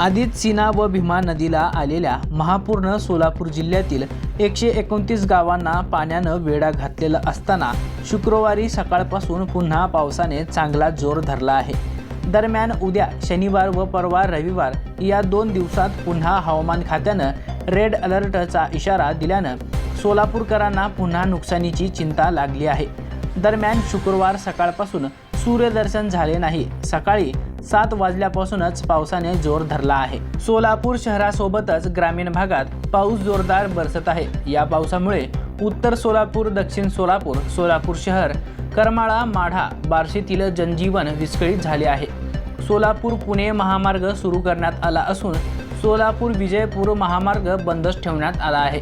आधीच सीना व भीमा नदीला आलेल्या महापूरनं सोलापूर जिल्ह्यातील एकशे एकोणतीस गावांना पाण्यानं वेढा घातलेला असताना शुक्रवारी सकाळपासून पुन्हा पावसाने चांगला जोर धरला आहे. दरम्यान उद्या शनिवार व परवा रविवार या दोन दिवसात पुन्हा हवामान खात्यानं रेड अलर्टचा इशारा दिल्यानं सोलापूरकरांना पुन्हा नुकसानीची चिंता लागली आहे. दरम्यान शुक्रवार सकाळपासून सूर्यदर्शन झाले नाही. सकाळी सात वाजल्यापासूनच पावसाने जोर धरला आहे. सोलापूर शहरासोबतच ग्रामीण भागात पाऊस जोरदार बरसत आहे. या पावसामुळे उत्तर सोलापूर दक्षिण सोलापूर सोलापूर शहर करमाळा माढा बार्शीतील जनजीवन विस्कळीत झाले आहे. सोलापूर पुणे महामार्ग सुरू करण्यात आला असून सोलापूर विजयपूर महामार्ग बंदच ठेवण्यात आला आहे.